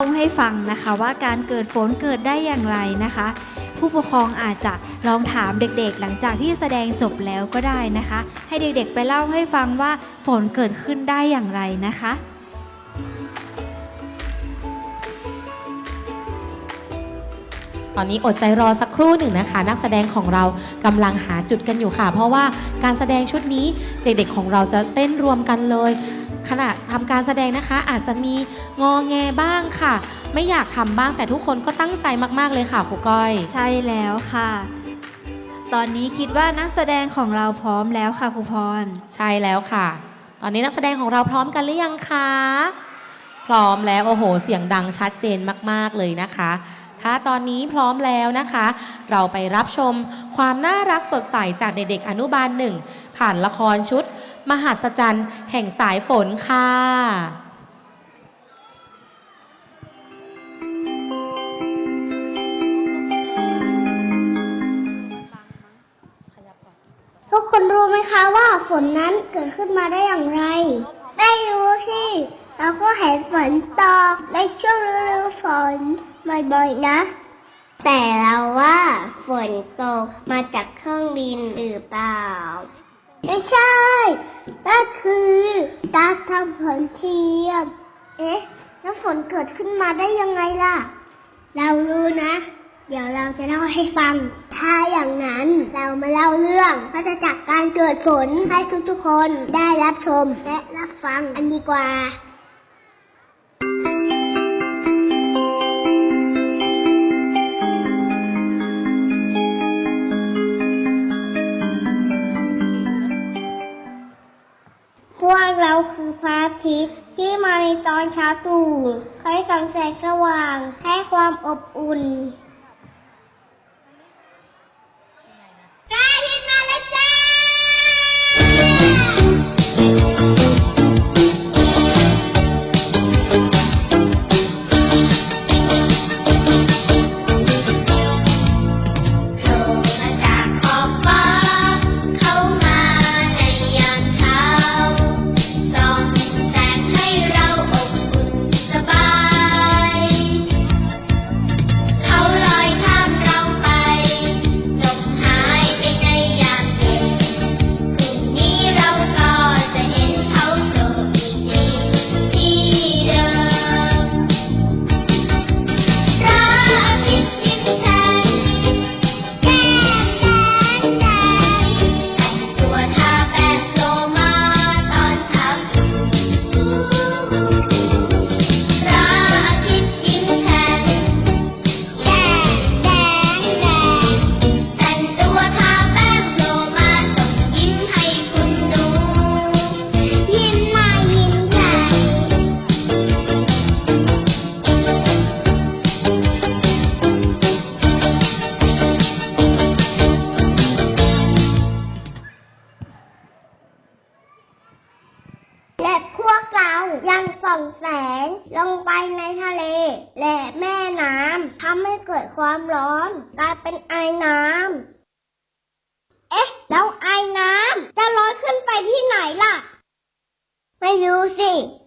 เล่าให้ฟังนะคะว่าการเกิดฝนเกิดได้อย่างไรนะคะ ผู้ปกครองอาจจะลองถามเด็กๆ หลังจากที่แสดงจบแล้วก็ได้นะคะ ให้เด็กๆไปเล่าให้ฟังว่าฝนเกิดขึ้นได้อย่างไรนะคะตอนนี้อดใจรอสักครู่หนึ่งนะคะ นักแสดงของเรากำลังหาจุดกันอยู่ค่ะ เพราะว่าการแสดงชุดนี้เด็กๆของเราจะเต้นรวมกันเลย ขณะทำการแสดงนะคะ อาจจะมีงอแงบ้างค่ะ ไม่อยากทำบ้างแต่ทุกคนก็ตั้งใจมากๆเลยค่ะครูก้อย ใช่แล้วค่ะ ตอนนี้คิดว่านักแสดงของเราพร้อมแล้วค่ะครูพร ใช่แล้วค่ะ ตอนนี้นักแสดงของเราพร้อมกันหรือยังคะพร้อมแล้วโอ้โห เสียงดังชัดเจนมาก ๆเลยนะคะ ถ้าตอนนี้พร้อมแล้วนะคะ เราไปรับชมความน่ารักสดใสจากเด็กๆอนุบาลหนึ่งผ่านละครชุด มหัศจรรย์แห่งสายฝนค่ะทุกคนรู้ไหมคะว่าฝนนั้นเกิดขึ้นมาได้อย่างไรไม่รู้สิเราก็เห็นฝนตกในช่วงฤดูฝนบ่อยๆนะ แต่เราว่าฝนตกมาจากเครื่องบินหรือเปล่า ไม่ใช่ ก็คือตาทำฝนเทียม เอ๊ะแล้วฝนเกิดขึ้นมาได้ยังไงล่ะ เรารู้นะ เดี๋ยวเราจะเล่าให้ฟัง ถ้าอย่างนั้นเรามาเล่าเรื่องพระจักการเกิดฝนให้ทุกๆคนได้รับชมและรับฟังอันดีกว่า ทิตย์ที่มาในตอนเช้าตรู่ให้ส่องแสงสว่างให้ความอบอุ่น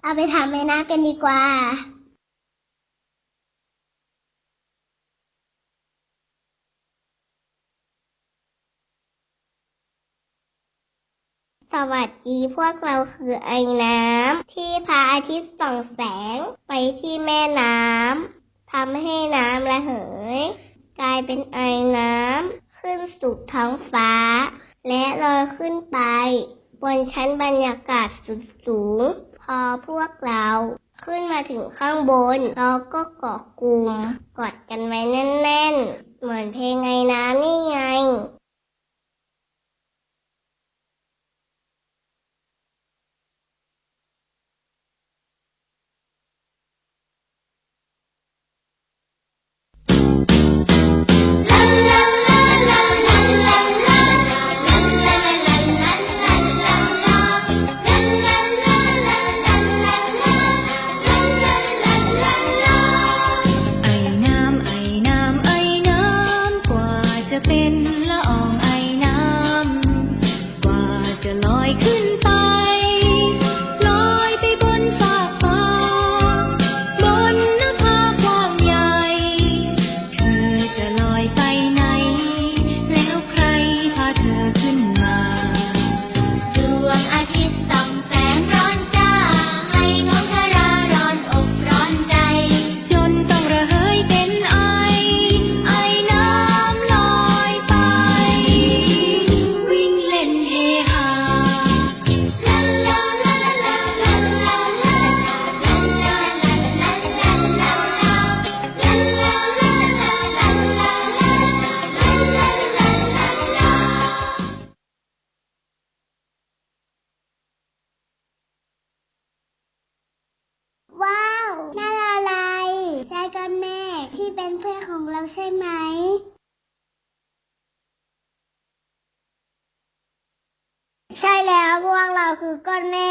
เอาไปถามแม่น้ำกันดีกว่าสวัสดีพวกเราคือไอ้น้ำที่พระอาทิตย์ส่องแสงไปที่แม่น้ำทำให้น้ำระเหย กลายเป็นไอน้ำขึ้นสู่ท้องฟ้า และลอยขึ้นไป บนชั้นบรรยากาศสุดสูง อพวกเรา ขึ้นมาถึงข้างบน เราก็เกาะกลุ่มกอดกันไว้แน่นๆ เหมือนเพลงไงนะนี่ไง ของเราใช่ไหมใช่แล้วพวกเราคือก้อนเมฆ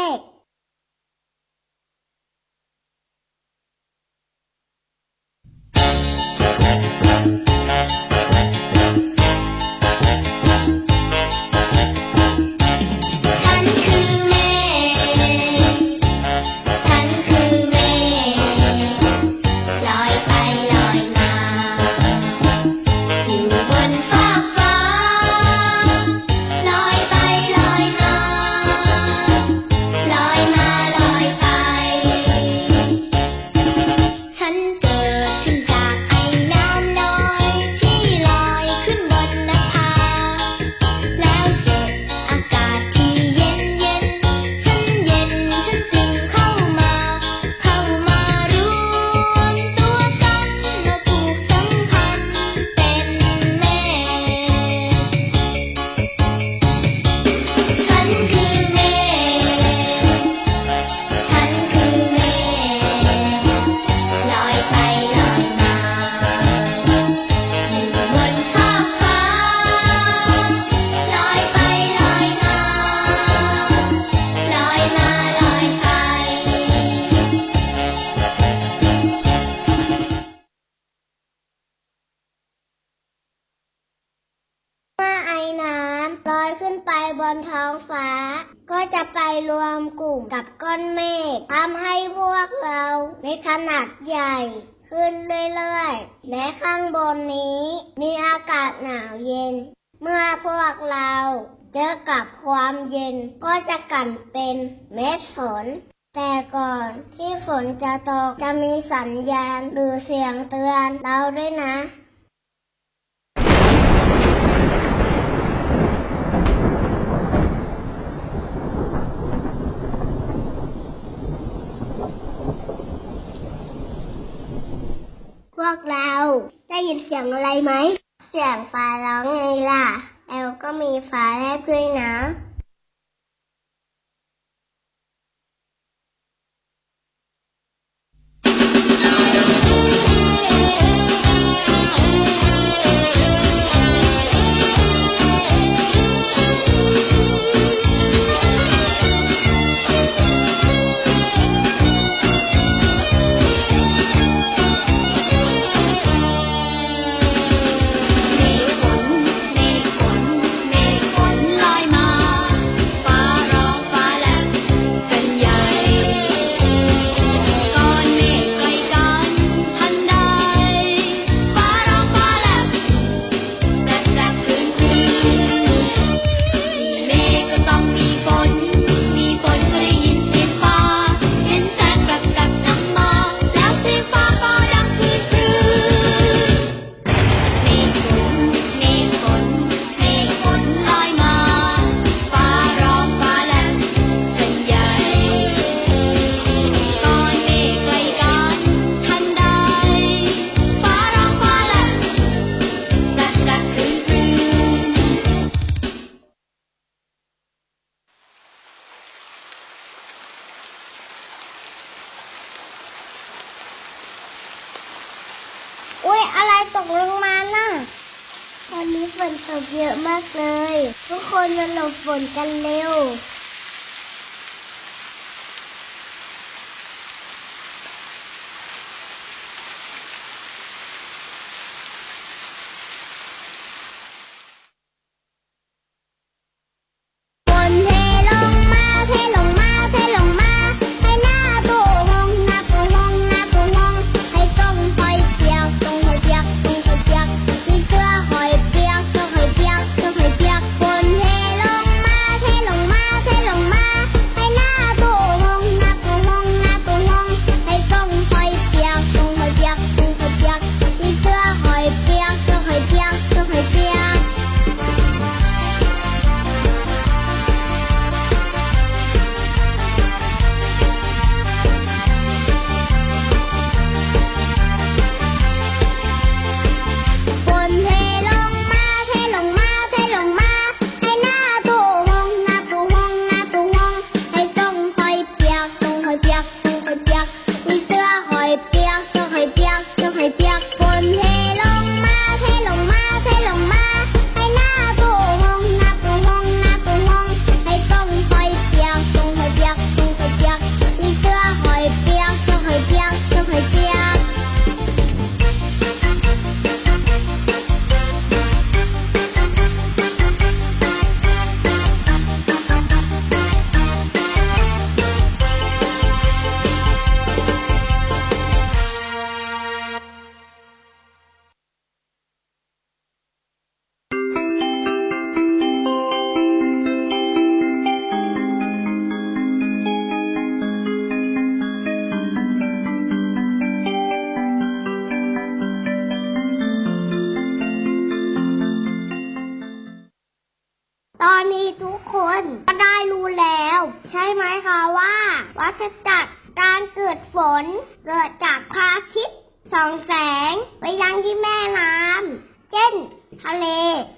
นท้องฟ้า ก็จะไปรวมกลุ่มกับก้อนเมฆทำให้พวกเรามีขนาดใหญ่ขึ้นเรื่อยๆ และข้างบนนี้ มีอากาศหนาวเย็น เมื่อพวกเราเจอกับความเย็นก็จะกลั่นเป็นเม็ดฝน แต่ก่อนที่ฝนจะตกจะมีสัญญาณหรือเสียงเตือนเราด้วยนะ วกเรา ได้ยินเสียงอะไรไหม เสียงฟ้าร้องไงล่ะ แอลก็มีฟ้าแลบด้วยนะ กเยอะมากเลย ทุกคนมาหลบฝนกันเร็ว ส่องแสงไปยังที่แม่น้ำ เช่น ทะเล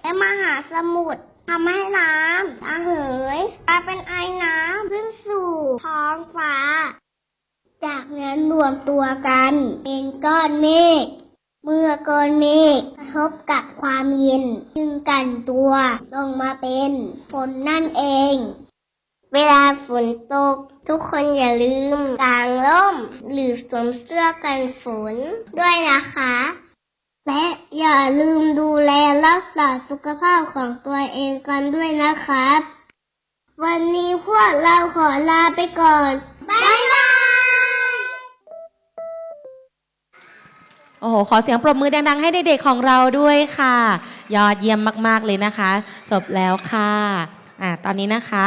และมหาสมุทรทำให้น้ำระเหยกลายเป็นไอน้ำขึ้นสู่ท้องฟ้า จากนั้นรวมตัวกันเป็นก้อนเมฆ เมื่อก้อนเมฆกระทบกับความเย็น จึงกันตัวลงมาเป็นฝนนั่นเอง เวลาฝนตก ทุกคนอย่าลืมกางร่ม หรือสวมเสื้อกันฝนด้วยนะคะ และอย่าลืมดูแลรักษาสุขภาพของตัวเองกันด้วยนะครับ วันนี้พวกเราขอลาไปก่อนบ๊ายบายโอ้โห ขอเสียงปรบมือดังๆ ให้เด็กๆ ของเราด้วยค่ะ ยอดเยี่ยมมากๆ เลยนะคะ จบแล้วค่ะ อะตอนนี้นะคะ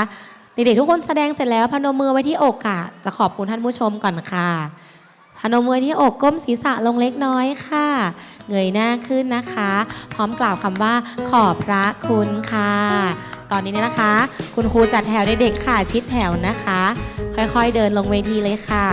เด็กๆทุกคนแสดงเสร็จแล้วพนมมือไว้ที่อกค่ะ จะขอบคุณท่านผู้ชมก่อนค่ะ พนมมือที่อกก้มศีรษะลงเล็กน้อยค่ะ เงยหน้าขึ้นนะคะ พร้อมกล่าวคำว่าขอบพระคุณค่ะ ตอนนี้เนี่ยนะคะ คุณครูจัดแถวเด็กๆค่ะชิดแถวนะคะ ค่อยๆเดินลงเวทีเลยค่ะ